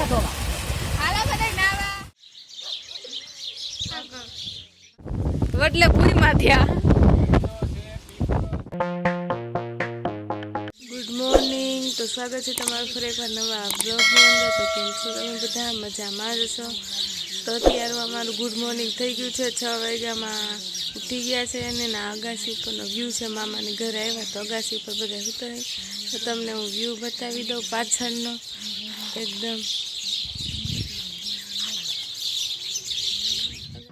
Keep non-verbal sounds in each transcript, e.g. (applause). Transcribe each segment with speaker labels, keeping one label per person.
Speaker 1: માથા ધોવા
Speaker 2: વડલે પૂરીમાં થયા. ગુડ મોર્નિંગ તો સ્વાગત છે તમારું ફરી એકવાર નવા બ્લોગની અંદર. તો કેમ છો તમે બધા? મજામાં જ છો? તો અત્યારે અમારું ગુડ મોર્નિંગ થઈ ગયું છે. છ વાગ્યામાં ઉઠી ગયા છે અને ના અગાસી ઉપરનો વ્યૂ છે. મામાને ઘરે આવ્યા તો અગાસી ઉપર બધા ઉતરે તો તમને હું વ્યૂ બતાવી દઉં પાછળનો. એકદમ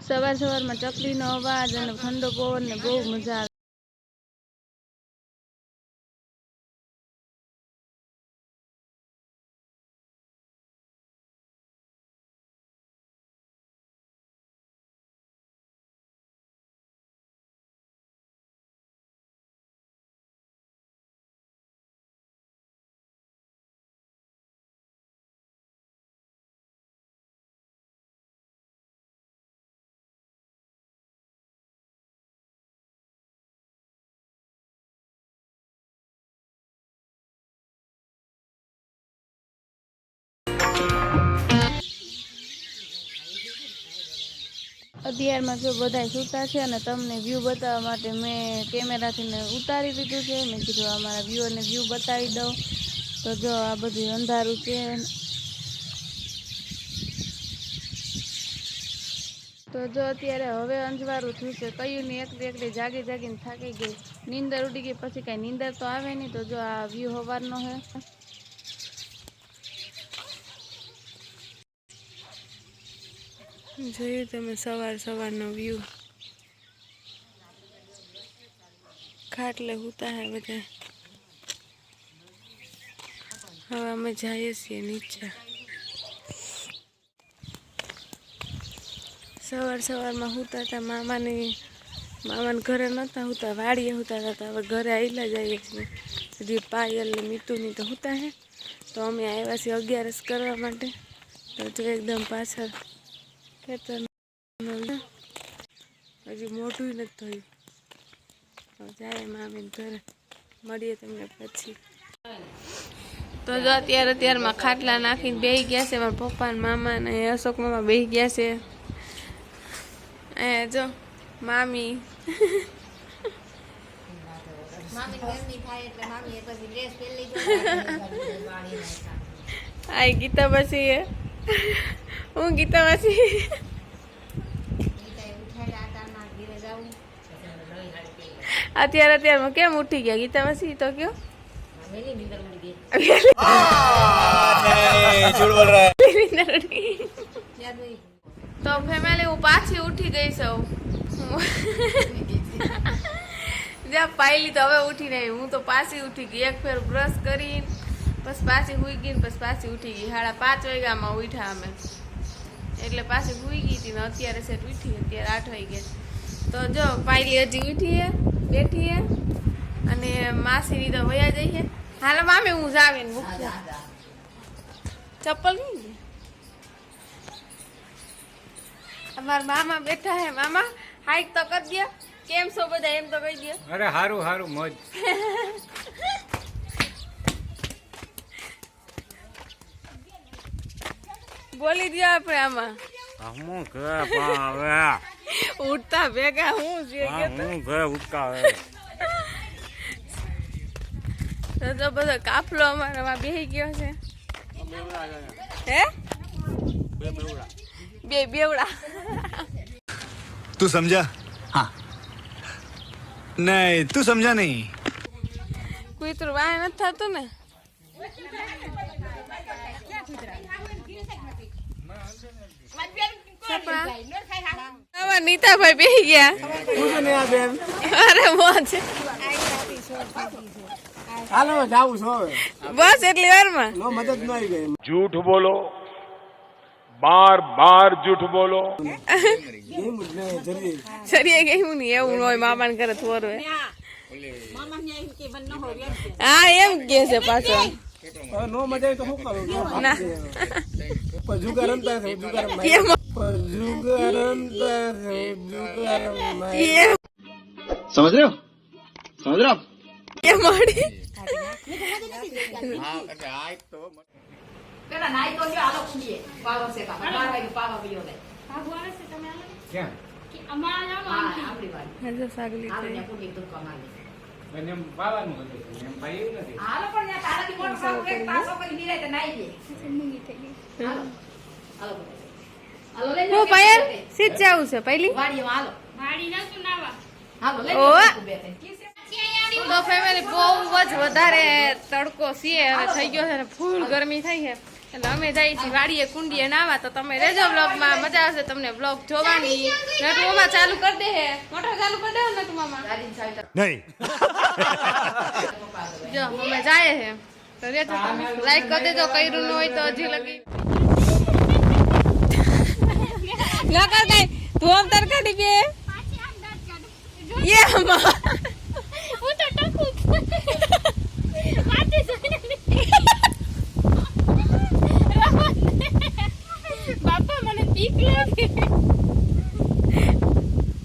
Speaker 2: સવાર સવારમાં ચકલીનો અવાજ અને ઠંડો પવન ને બહુ મજા આવે અત્યારમાં જો બધા સૂતા છે અને તમને વ્યૂ બતાવવા માટે મેં કેમેરાથી ઉતારી દીધું છે. મેં કીધું અમારા વ્યૂઅરને વ્યૂ બતાવી દઉં. તો જો આ બધું અંધારું છે. તો જો અત્યારે હવે અંજવારું થયું છે. કયું ને એકલી એકલી જાગી જાગીને થાકી ગઈ. નીંદર ઉડી ગઈ, પછી કાંઈ નીંદર તો આવે નહીં. તો જો આ વ્યૂ હવારનો છે જોયું તમે સવાર સવારનો વ્યૂ ખાટલે હુતા હે બધા હવે અમે જઈએ છીએ નીચે સવાર સવારમાં હુતા હતા મામાની મામાને ઘરે નહોતા હુતા વાડીએ હુતા હતા હવે ઘરે આવેલા જઈએ છીએ હજી પાયલ ને મીતુની તો હુતા હે તો અમે આવ્યા છીએ અગિયારસ કરવા માટે તો એકદમ પાછળ ખેતર હજી મોઢું નથી થયું જાય મામી ઘરે. મળીએ તમને પછી. તો જો અત્યારે અત્યારમાં ખાટલા નાખીને બેસી ગયા છે. મારા પપ્પા ને મામા ને અશોક મામા બેસી ગયા છે. અહીંયા જો મામી. આ ગીતા પછી હું ગીતા વાસી અત્યારે અત્યારમાં કેમ ઉઠી ગયા ગીતા વાસી તો કયો તો ફેમિલી હું પાછી ઉઠી ગઈ છું જ્યાં પાયલી તો હવે ઉઠી નહીં. હું તો પાછી ઉઠી ગઈ. એક ફેર બ્રશ કરીને પછી પાછી હુઈ ગઈ પછી પાછી ઉઠી ગઈ. સાડા પાંચ વાગ્યામાં ઉઠ્યા અમે. એટલે પાછી ભૂઈ ગઈ હતી ને અત્યારે સેટ ઉઠી અત્યારે આઠ વાગે તો જો પાયલી હજી ઉઠીએ બેઠીએ અને માસી તો વયા જઈએ. હાલ મામે હું હું જાવીને મૂકી ચપ્પલ નહીં અમારા મામા બેઠા હે મામા. હાઈક તો કરી દે કેમ છો બધા? એમ તો કહી દે
Speaker 3: અરે હારું હારું મોજ. (laughs)
Speaker 2: બોલી દો આપણે આમાં.
Speaker 3: હું કે હવે
Speaker 2: ઉઠતા ભેગા હું છે
Speaker 3: હું કે ઉઠતા
Speaker 2: તો બધો કાફલો અમારો માં બેહી ગયો છે. હે? બે બેવડા.
Speaker 4: તું સમજા? હા. નહીં તું સમજા નહીં.
Speaker 2: કુતરું વાય નથી થતું ને? નીતા ભાઈ બેહી ગયા. અરે મોજ.
Speaker 1: હાલો જાવું છો
Speaker 2: બસ એટલી વારમાં.
Speaker 1: મદદ ન આવી ગઈ.
Speaker 5: જૂઠ બોલો
Speaker 1: બાર બાર જૂઠ બોલો.
Speaker 2: સરિયે ગયું નહીં એવું હોય મામાને ઘરે થોરું હા એમ કે છે પાછો.
Speaker 1: નો મજા તો શું કરું?
Speaker 2: ના.
Speaker 1: જુગાર રમતા જુગાર રમતા
Speaker 2: એમ
Speaker 1: પણ જુગાર રમતા છે જુગાર રમતા
Speaker 2: એમ
Speaker 4: समझ रहे हो समझ रहे हो आप
Speaker 2: એ મળી
Speaker 3: હા એટલે આ તો
Speaker 2: પેલા
Speaker 6: નાઈ તો લ્યો હાલો કુંડીએ પાવર છે કામ બાર વાગે પાવા પીયો લે
Speaker 3: કેમ
Speaker 6: હા આપણી વાળી
Speaker 2: હજુ સાગલી
Speaker 6: હાલો
Speaker 2: થઈ
Speaker 6: ત્યાં કુંડી દુકાન આવી
Speaker 3: એને એમ પાવાનું હતું એમ પાયું નથી
Speaker 6: હાલો પણ ત્યાં તારાથી મોટો કામ એક પાસો કરી નિરાયતે નાઈ દે હાલો હાલો હાલો લઈ
Speaker 2: હું પાયલ સીધ જાવું છે પહેલી. તો ફેમિલી બહુ જ વધારે તડકો છે હવે થઈ ગયો છે ને ફૂલ ગરમી થઈ છે. એટલે અમે જઈએ છીએ વાડીએ કુંડીએ નાવા તો તમે રેજો બ્લોગમાં મજા આવશે તમને બ્લોગ જોવાની. નટુ મામા ચાલુ કરી દે હે. મોટર ચાલુ કરી દે નટુ મામા
Speaker 6: દાદીને
Speaker 2: જો અમે જાય છે તો રેજો લાઈક કરી દેજો કર્યું ન હોય તો હજી લગી. નકર કઈ તું આમ તર કાઢી બે યે અમા
Speaker 7: હું તો ટકું વાતે બાપા મને બીક લાગે.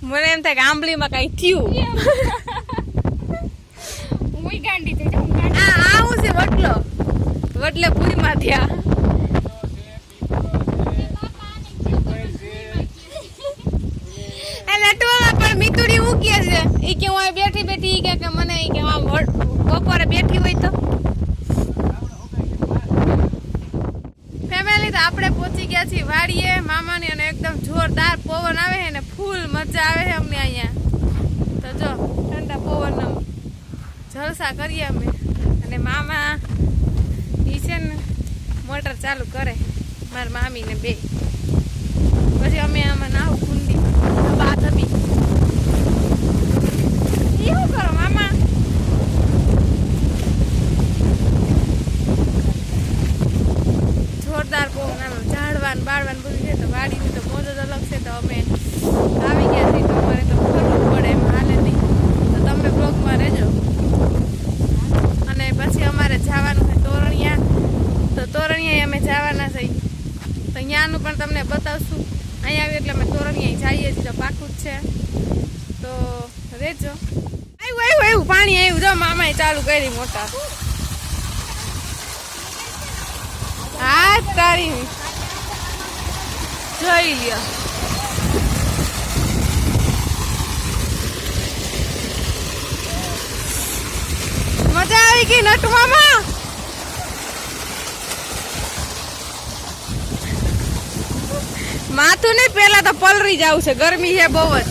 Speaker 2: મને એમ થાય કે આંબલીમાં કઈ થયું.
Speaker 7: હું ગાંડી થઈ જાઉં. ગાંડી
Speaker 2: આ આવું છે વટલો વટલે પૂરીમાં થયા એ લટવામાં પણ મીતુડી હું કે છે ઈ કે હું અહીં બેઠી બેઠી ઈ કે કે મને ઈ કે આમ વટ- બપોરે બેઠી હોય તો? ફેમિલી તો આપણે પહોંચી ગયા છીએ વાડીએ. મામાની અને એકદમ જોરદાર પવન આવે છે ને, ફૂલ મજા આવે છે અમને અહીંયા. તો જો, ઠંડા પવન જલસા કરીએ અમે. અને મામા ઈ છે ને, મોટર ચાલુ કરે. મારા મામી ને બે. પછી અમે આમાં નાવ કુંડી બા થબી ઈ શું કરો મામા જોરદાર પવન આનો ઝાડવાન બાળવાન બધું છે તો વાડીની તો મોજ જ અલગ છે તો અમે આવી ગયા છીએ તો અમારે તો ફરવું પડે એમ હાલે નહીં તો તમે બ્લોગમાં રહેજો અને પછી અમારે જવાનું છે તોરણિયા તો તોરણિયા અમે જવાના છે અહીંયાનું પણ તમને બતાવશું. અહીંયા આવી એટલે અમે તોરણિયા જઈએ છીએ. પાકું જ છે. તો રેજો. આવ્યું આવ્યું આવ્યું પાણી આવ્યું જો મામાએ ચાલુ કરી મોટા. હા, તારી. જોઈ લ્યો. મજા આવી ગઈ નટુ માથું નહીં પેલા તો પલરી જવું છે. ગરમી છે બહુ જ.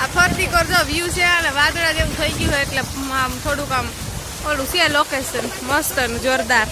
Speaker 2: આ ફરતી કરજો વ્યૂ છે અને વાદળા જેવું થઈ ગયું હોય એટલે આમ થોડુંક આમ ઓલું છે લોકેશન મસ્ત જોરદાર.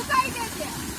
Speaker 2: ઉગાઈ દે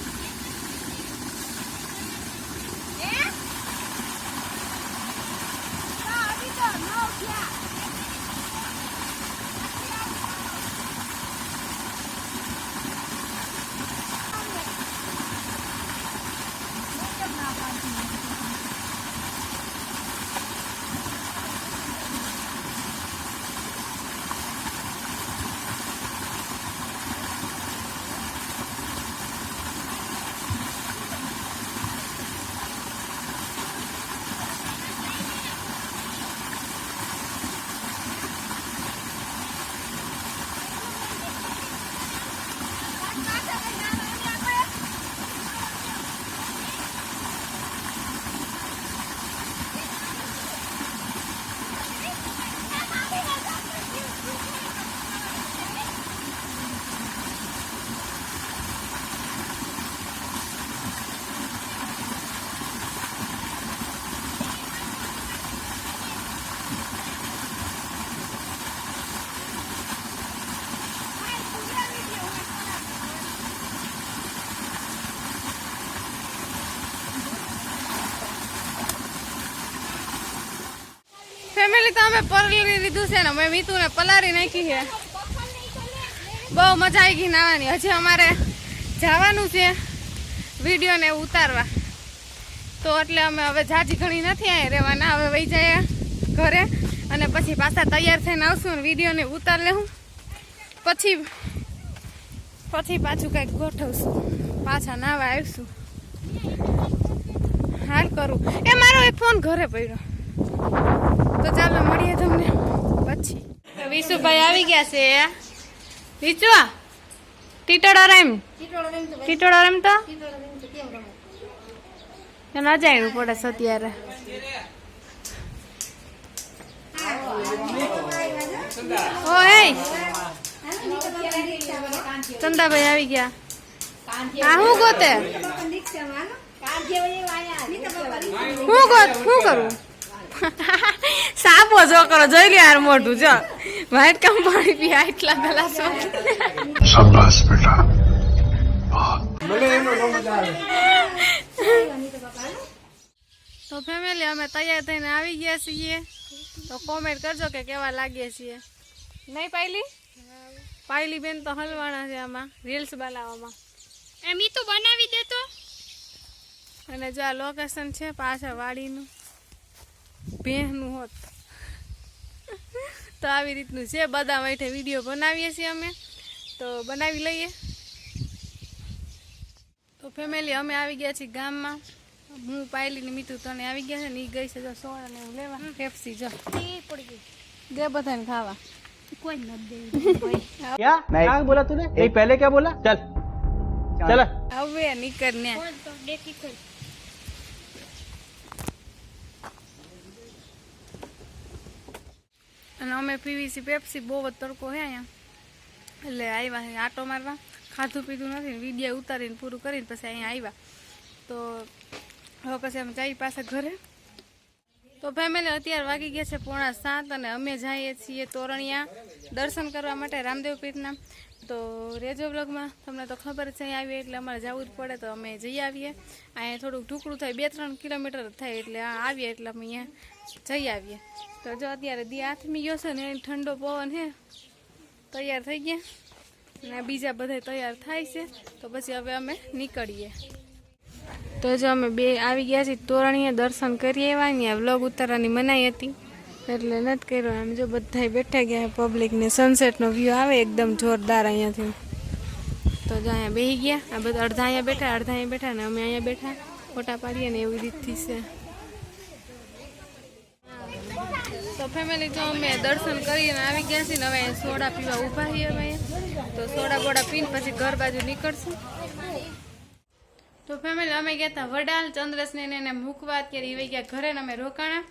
Speaker 2: ફેમિલી તો અમે પરલી લીધું છે ને મેં મીતુને પલારી નાખી છે. બહુ મજા આવી ગઈ નાવાની. હજી અમારે જવાનું છે વિડીયોને ઉતારવા. તો એટલે અમે હવે જાજી ઘણી નથી અહીંયા રહેવાના. હવે વહી જાય ઘરે અને પછી પાછા તૈયાર થઈને આવશું ને વિડીયોને ઉતાર લેવું પછી પછી પાછું કંઈક ગોઠવશું. પાછા નાવા આવીશું. હાલ કરું. એ, મારો એક ફોન ઘરે પડ્યો. તો ચાલો મળીએ તમને પછી. વિશુભાઈ આવી ગયા છે. ટીટોડો એમ ટીટોડો એમ તો ન જાણવું પડે છે અત્યારે. ઓ હે. ચંદાભાઈ આવી ગયા. આ હું ગોતે? હું ગોત હું કરું? (laughs) સાપો છોકરો જોઈ લ્યો યાર મોઢું જો. વ્હાઈટ કમ પાણી પીયા એટલા ગ્લાસ
Speaker 1: મને એમાં બહુ
Speaker 2: તો ફેમિલી અમે તૈયાર થઈને આવી ગયા છીએ. તો કોમેન્ટ કરજો કે કેવા લાગીએ છીએ. નહીં પાયલી? પાયલી બેન તો હલવાના છે આમાં રીલ્સ બનાવવામાં.
Speaker 7: એમ ઈ તો બનાવી દેતો
Speaker 2: અને જો આ લોકેશન છે પાછળ વાડીનું. ભેહનું હોત. તો આવી રીતનું છે. બધા માટે વીડિયો બનાવીએ છીએ અમે. તો બનાવી લઈએ. તો ફેમિલી અમે આવી ગયા છીએ ગામમાં. હું પાયલીની મીઠું તને આવી ગયા છે ને એ ગઈ છે જો સોળ અને એવું લેવા. ફેફસી જો.
Speaker 7: પડી ગઈ.
Speaker 2: દે બધાને ખાવા.
Speaker 7: કોઈ નથી દેવી
Speaker 8: ક્યાં? ક્યાં બોલા તું ને? એ પહેલે ક્યાં બોલા? ચાલ. ચાલ.
Speaker 2: હવે નીકળ ને
Speaker 7: દેખી
Speaker 2: અને અમે પીવીસી પેપ્સી બહુ જ તડકો છે અહીંયા. એટલે આવ્યા છે આટો મારવા. ખાધું પીધું નથી ને વીડિયો ઉતારીને પૂરું કરીને પછી અહીંયા આવ્યા તો હવે પછી અમે જઈએ પાછા ઘરે. તો ફેમિલી અત્યારે વાગી ગયા છે પોણા સાત અને અમે જઈએ છીએ તોરણિયા દર્શન કરવા માટે રામદેવ પીઠના. તો રેજો બ્લોગમાં તમને તો ખબર છે, અહીં આવીએ એટલે અમારે જવું જ પડે તો અમે જઈ આવીએ. અહીંયા થોડુંક ઢુકડું થાય, બે ત્રણ કિલોમીટર જ થાય એટલે આ આવીએ એટલે અમે અહીંયા જઈ આવીએ. તો જો અત્યારે દી આથમી ગયો છે ને ઠંડો પવન છે તૈયાર થઈ ગયા. અને બીજા બધા તૈયાર થાય છે, તો પછી હવે અમે નીકળીએ. તો જો અમે બે આવી ગયા છીએ તોરણીએ દર્શન કરી આવ્યા ને વ્લોગ ઉતારવાની મનાઈ હતી. એટલે નથી કર્યો આમ જો બધા બેઠા ગયા પબ્લિકને સનસેટનો વ્યૂ આવે એકદમ જોરદાર અહીંયાથી. તો જો અહીંયા બેસી ગયા. આ બધા અડધા અહીંયા બેઠા, અડધા અહીંયા બેઠા ને અમે અહીંયા બેઠા. ફોટા પાડીએ ને એવી રીતથી છે તો ફેમિલી જો અમે દર્શન કરીને આવી ગયા છીએ ને હવે સોડા પીવા ઊભા છીએ અમે તો સોડા બોડા પીને પછી ઘર બાજુ નીકળશું. તો ફેમિલી અમે ગયા હતા વડાલ ચંદ્રસને એને મૂકવા અત્યારે એવી ગયા ઘરે અમે રોકાણા.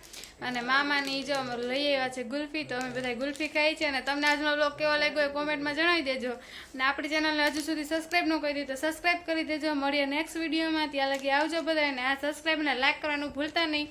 Speaker 2: અને મામાની જો અમે લઈ આવ્યા છે ગુલ્ફી, તો અમે બધા ગુલ્ફી ખાઈ છે. અને તમને આજનો બ્લોગ કેવો લાગ્યો એ કોમેન્ટમાં જણાવી દેજો. અને આપણી ચેનલને હજુ સુધી સબસ્ક્રાઈબ ન કરી તો સબસ્ક્રાઈબ કરી દેજો. મળીએ નેક્સ્ટ વિડીયોમાં ત્યાં લગી આવજો બધા અને આ સબસ્ક્રાઈબને લાઈક કરવાનું ભૂલતા નહીં.